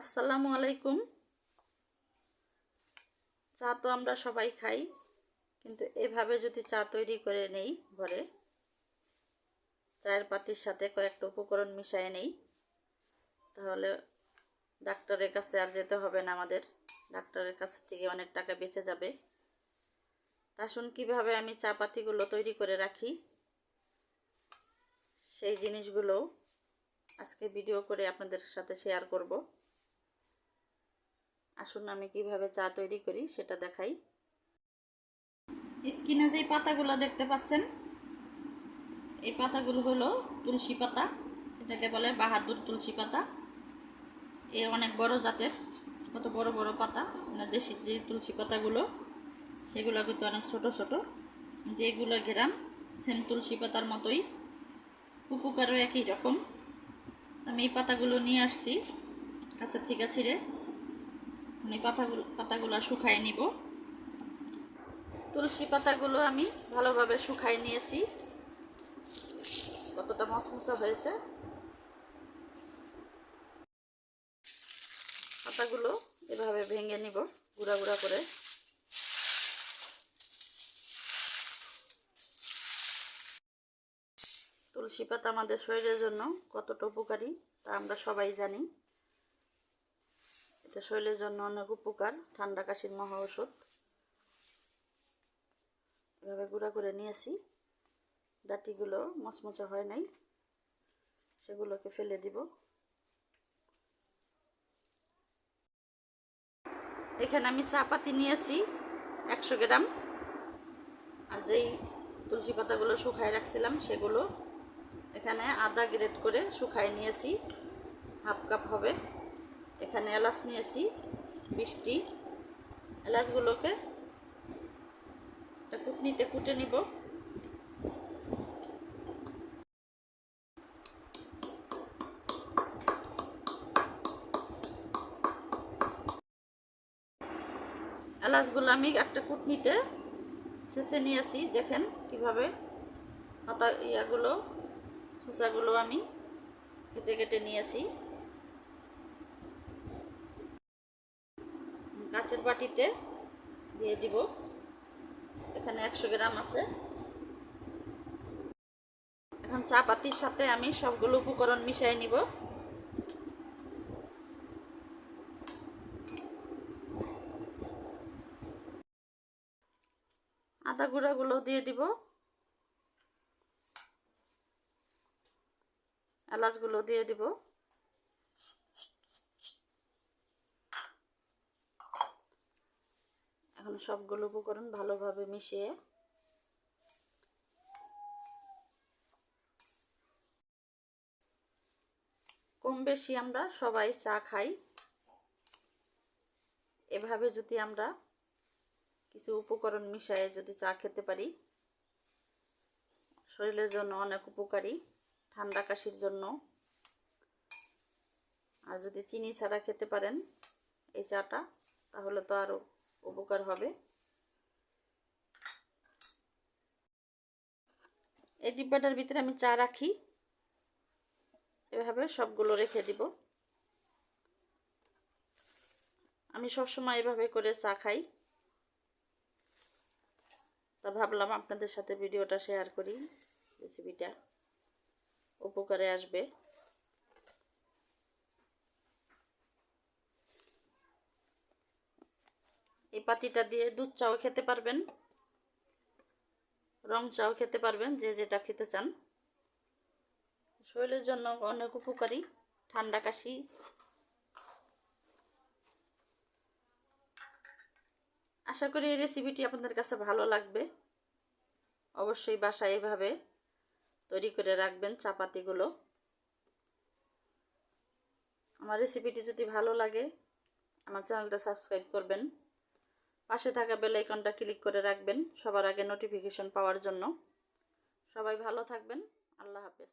আসসালামু আলাইকুম। চা তো আমরা সবাই খাই, কিন্তু এভাবে যদি চা তৈরি করে নেই ঘরে, চায়ের পাতির সাথে কয়েকটা উপকরণ মিশিয়ে নেই, তাহলে ডাক্তারের কাছে আর যেতে হবে না আমাদের। ডাক্তারের কাছ থেকে অনেক টাকা বেঁচে যাবে। আসুন কীভাবে আমি চা পাতিগুলো তৈরি করে রাখি? সেই জিনিসগুলো আজকে ভিডিও করে আপনাদের সাথে শেয়ার করব। আসুন আমি কীভাবে চা তৈরি করি সেটা দেখাই। স্কিনে যেই পাতাগুলো দেখতে পাচ্ছেন, এই পাতাগুলো হলো তুলসী পাতা, এটাকে বলে বাহাদুর তুলসী পাতা। এ অনেক বড় জাতের, কত বড় বড় পাতা। দেশি যে তুলসী পাতাগুলো, সেগুলো কিন্তু অনেক ছোট ছোট। যেগুলো ঘেরাম, সেম তুলসী পাতার মতোই, উপকারও একই রকম। আমি এই পাতাগুলো নিয়ে আসছি কাছের থেকে ছিঁড়ে। আমি পাতাগুলো পাতাগুলো শুকাই নিব। তুলসী পাতাগুলো আমি ভালোভাবে শুকাই নিয়েছি। কতটা মশমশা হয়েছে। পাতাগুলো এভাবে ভেঙে নিব, গুঁড়া গুঁড়া করে। তুলসী পাতা আমাদের শরীরের জন্য কতটা উপকারী তা আমরা সবাই জানি। এটা শরীরের জন্য অনেক উপকার। ঠান্ডা কাশির মহা ওষুধ। এভাবে গুঁড়া করে নিয়েছি। ডাটিগুলো মচমচা হয় নাই। সেগুলোকে ফেলে দিব। এখানে আমি চা পাতি নিয়েছি একশো গ্রাম। আর যেই তুলসী পাতাগুলো শুকায় রাখছিলাম সেগুলো এখানে আদা গ্রেট করে শুকায় নিয়েছি। হাফ কাপ হবে। এখানে এলাচ নিয়েছি বৃষ্টি এলাচগুলোকে একটা কুটনিতে কুটে নিব। এলাচগুলো আমি একটা কুটনিতে শেষে নিয়েছি, দেখেন কীভাবে পাতা ইয়াগুলো শসাগুলো আমি কেটে কেটে নিয়েছি। কাঁচের বাটিতে দিয়ে দিব। এখানে একশো গ্রাম আছে। এখন চা পাতির সাথে আমি সবগুলো উপকরণ মিশাই নিব। আদা গুঁড়াগুলো দিয়ে দিব। এলাচগুলো দিয়ে দিব। সবগুলো উপকরণ ভালোভাবে মিশিয়ে কম বেশি আমরা সবাই চা খাই। এভাবে যদি আমরা কিছু উপকরণ মিশিয়ে যদি চা খেতে পারি, শরীরের জন্য অনেক উপকারী, ঠান্ডা কাশির জন্য। আর যদি চিনি ছাড়া খেতে পারেন এই চাটা, তাহলে তো আরও উপকার হবে। এই ডিব্বাটার ভিতরে আমি চা রাখি। এভাবে সবগুলো রেখে দিব। আমি সবসময় এভাবে করে চা খাই। তা ভাবলাম আপনাদের সাথে ভিডিওটা শেয়ার করি রেসিপিটা উপকারে আসবে। এই পাতিটা দিয়ে দুধ চাও খেতে পারবেন, রং চাও খেতে পারবেন, যে যেটা খেতে চান। শরীরের জন্য অনেক উপকারী, ঠান্ডা কাশি। আশা করি এই রেসিপিটি আপনাদের কাছে ভালো লাগবে। অবশ্যই বাসায় এভাবে তৈরি করে রাখবেন চাপাতিগুলো। আমার রেসিপিটি যদি ভালো লাগে, আমার চ্যানেলটা সাবস্ক্রাইব করবেন। পাশে থাকা বেল আইকনটা ক্লিক করে রাখবেন সবার আগে নোটিফিকেশন পাওয়ার জন্য। সবাই ভালো থাকবেন। আল্লাহ হাফেজ।